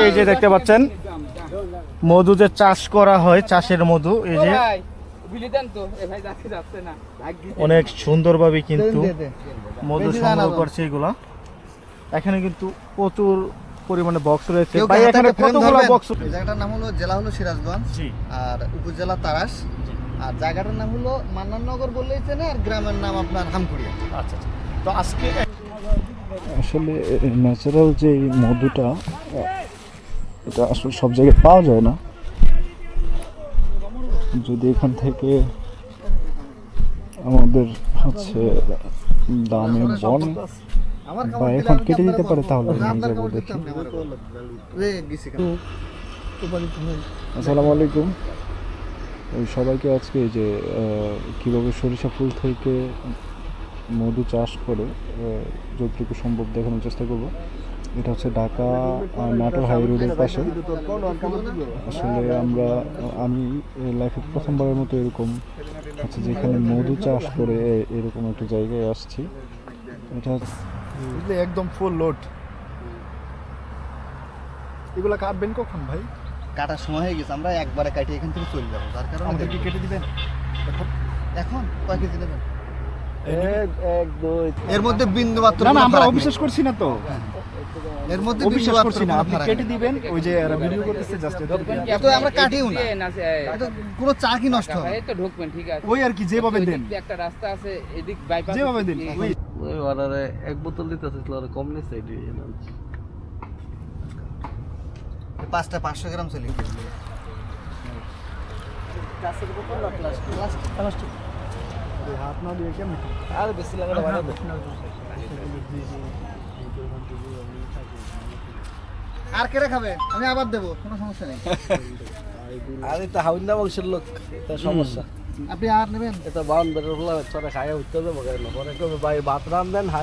এই যে দেখতে পাচ্ছেন মধু যে চাষ করা হয় চাষের মধু এই যে ভাই বিলি দেন তো। এ ভাই যাচ্ছে যাচ্ছে না। ভাগ দিতে। অনেক সুন্দরভাবে কিন্তু মধু সংগ্রহ করছে এগুলা। এখানে কিন্তু প্রচুর পরিমাণে বক্স রয়েছে। ভাই এখানে কতগুলো বক্স জায়গাটার নাম হলো জেলা হলো সিরাজগঞ্জ আর উপজেলা তারাস। আর জায়গাটার নাম হলো মান্নাননগর বললেই চেনে আর গ্রামের নাম আপনার হামকুড়িয়া। আচ্ছা আচ্ছা। তো আজকে আসলে ন্যাচারাল যে মধুটা এটা আসলে সব জায়গায় পাওয়া যায় না। যদি এখান থেকে আমাদের হচ্ছে দামে বন বা এখন কেটে দিতে পারে তাহলে নিয়ে যাব দেখি। আসসালামু আলাইকুম। ওই সবাইকে আজকে যে কীভাবে সরিষা ফুল থেকে মধু চাষ করে যতটুকু সম্ভব দেখানোর চেষ্টা করব। এটা হচ্ছে ঢাকা নাটোর হাই রোডের পাশে। আসলে আমরা আমি লাইফে প্রথমবারের মতো এরকম হচ্ছে যেখানে মধু চাষ করে এরকম একটা জায়গায় আসছি। এটা বুঝলে একদম ফুল লোড এগুলা কাটবেন কখন ভাই? কাটার সময় হয়ে গেছে আমরা একবারে কাটিয়ে এখান থেকে চলে যাব। যার কারণে আমাদের কি কেটে দিবেন? এখন? কয় কেজি নেবেন এক দুই এর মধ্যে বিন্দু মাত্র না না আমরা অবিশ্বাস করছি না তো। এর মধ্যে মাত্র করছি না। আপনি কেটে দিবেন ওই যে এরা ভিডিও করতেছে জাস্ট ঢোকবেন তো আমরা কাটিও না। এটা কোনো চা কি নষ্ট হবে এই তো ঢোকবেন ঠিক আছে। ওই আর কি যেভাবে দেন। একটা রাস্তা আছে এদিক বাইপাস যেভাবে দিন ওই অর্ডারে এক বোতল দিতে আসছিল আর কম নিচ্ছে এটি পাঁচটা পাঁচশো গ্রাম চলি হাত না দিয়ে কেমন? আর বেশি লাগে না বাড়াতে আর কেটে খাবে? আমি আবার দেবো কোনো সমস্যা নেই। আরে তো হাউন্দা বংশের লোক এটা সমস্যা। আপনি আর নেবেন? এটা বাউন বেটার হলো চরে খাইয়া উঠতে দেবো কেন? পরে ভাই ভাত রান দেন হাই